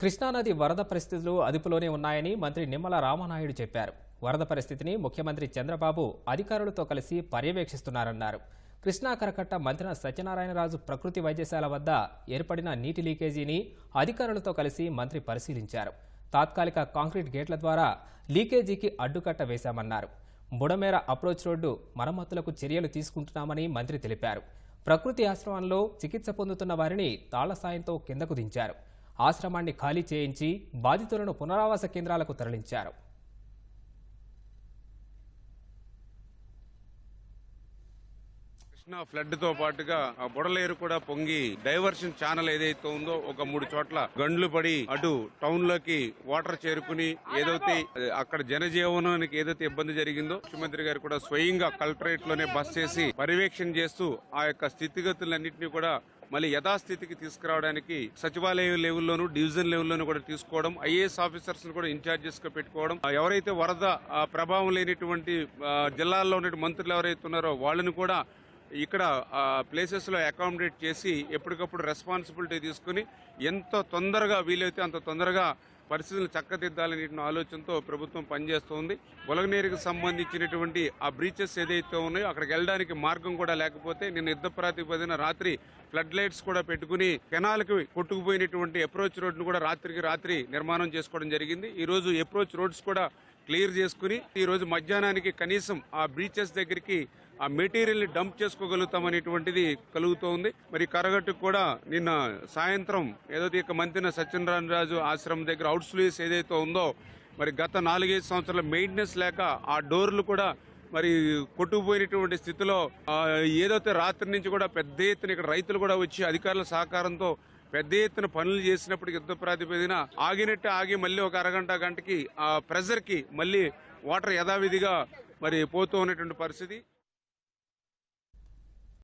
కృష్ణానది వరద పరిస్థితులు అదుపులోనే ఉన్నాయని మంత్రి నిమ్మల రామానాయుడు చెప్పారు. వరద పరిస్థితిని ముఖ్యమంత్రి చంద్రబాబు అధికారులతో కలిసి పర్యవేక్షిస్తున్నారన్నారు. కృష్ణా కరకట్ట మంత్రి సత్యనారాయణరాజు ప్రకృతి వైద్యశాల వద్ద ఏర్పడిన నీటి లీకేజీని అధికారులతో కలిసి మంత్రి పరిశీలించారు. తాత్కాలిక కాంక్రీట్ గేట్ల ద్వారా లీకేజీకి అడ్డుకట్ట వేశామన్నారు. బుడమేర అప్రోచ్ రోడ్డు మరమ్మతులకు చర్యలు తీసుకుంటున్నామని మంత్రి తెలిపారు. ప్రకృతి ఆశ్రమంలో చికిత్స పొందుతున్న వారిని తాళ్ళ సాయంతో కిందకు దించారు. ఆశ్రమాన్ని ఖాళీ చేయించి బాధితులను పునరావాస కేంద్రాలకు తరలించారు. కృష్ణా ఫ్లడ్తో పాటుగా ఆ బుడలేరు కూడా పొంగి డైవర్షన్ ఛానల్ ఏదైతే ఉందో ఒక మూడు చోట్ల గండ్లు పడి అటు టౌన్లోకి వాటర్ చేరుకుని ఏదైతే అక్కడ జనజీవనానికి ఏదైతే ఇబ్బంది జరిగిందో ముఖ్యమంత్రి గారు కూడా స్వయంగా కలెక్టరేట్లోనే బస్ చేసి పర్యవేక్షణ చేస్తూ ఆ యొక్క స్థితిగతులన్నింటినీ కూడా మళ్ళీ యథాస్థితికి తీసుకురావడానికి సచివాలయ లెవెల్లోనూ డివిజన్ లెవెల్లోనూ కూడా తీసుకోవడం ఐఏఎస్ ఆఫీసర్స్ కూడా ఇన్ఛార్జెస్గా పెట్టుకోవడం ఎవరైతే వరద ఆ, ప్రభావం లేనిటువంటి జిల్లాల్లో ఉన్న మంత్రులు ఎవరైతే ఉన్నారో వాళ్ళని కూడా ఇక్కడ ప్లేసెస్లో అకామిడేట్ చేసి ఎప్పటికప్పుడు రెస్పాన్సిబిలిటీ తీసుకుని ఎంత తొందరగా వీలైతే అంత తొందరగా పరిస్థితులు చక్కదిద్దాలనే ఆలోచనతో ప్రభుత్వం పనిచేస్తోంది. బొలగనేరుకు సంబంధించినటువంటి ఆ బ్రీచెస్ ఏదైతే ఉన్నాయో అక్కడికి వెళ్ళడానికి మార్గం కూడా లేకపోతే నిన్న యుద్ధ ప్రాతిపదిన రాత్రి ఫ్లడ్ లైట్స్ కూడా పెట్టుకుని కెనాల్కి కొట్టుకుపోయినటువంటి అప్రోచ్ రోడ్ను కూడా రాత్రికి రాత్రి నిర్మాణం చేసుకోవడం జరిగింది. ఈరోజు అప్రోచ్ రోడ్స్ కూడా క్లియర్ చేసుకుని ఈరోజు మధ్యాహ్నానికి కనీసం ఆ బీచెస్ దగ్గరికి ఆ మెటీరియల్ని డంప్ చేసుకోగలుగుతామనేటువంటిది కలుగుతోంది. మరి కరగట్టుకు కూడా నిన్న సాయంత్రం ఏదైతే ఇక మంత్రిన సత్యనారాయణ రాజు ఆశ్రమం దగ్గర అవుట్ ఏదైతే ఉందో మరి గత నాలుగైదు సంవత్సరాల మెయింటెనెన్స్ లేక ఆ డోర్లు కూడా మరి కొట్టుకుపోయినటువంటి స్థితిలో ఏదైతే రాత్రి నుంచి కూడా పెద్ద ఎత్తున ఇక్కడ రైతులు కూడా వచ్చి అధికారుల సహకారంతో పెద్ద ఎత్తున పనులు చేసినప్పుడు యుద్ధ ప్రాతిపదిన ఆగినట్టే ఆగి మళ్ళీ ఒక అరగంట గంటకి ఆ ప్రెజర్కి మళ్ళీ వాటర్ యథావిధిగా మరి పోతూ ఉన్నటువంటి పరిస్థితి.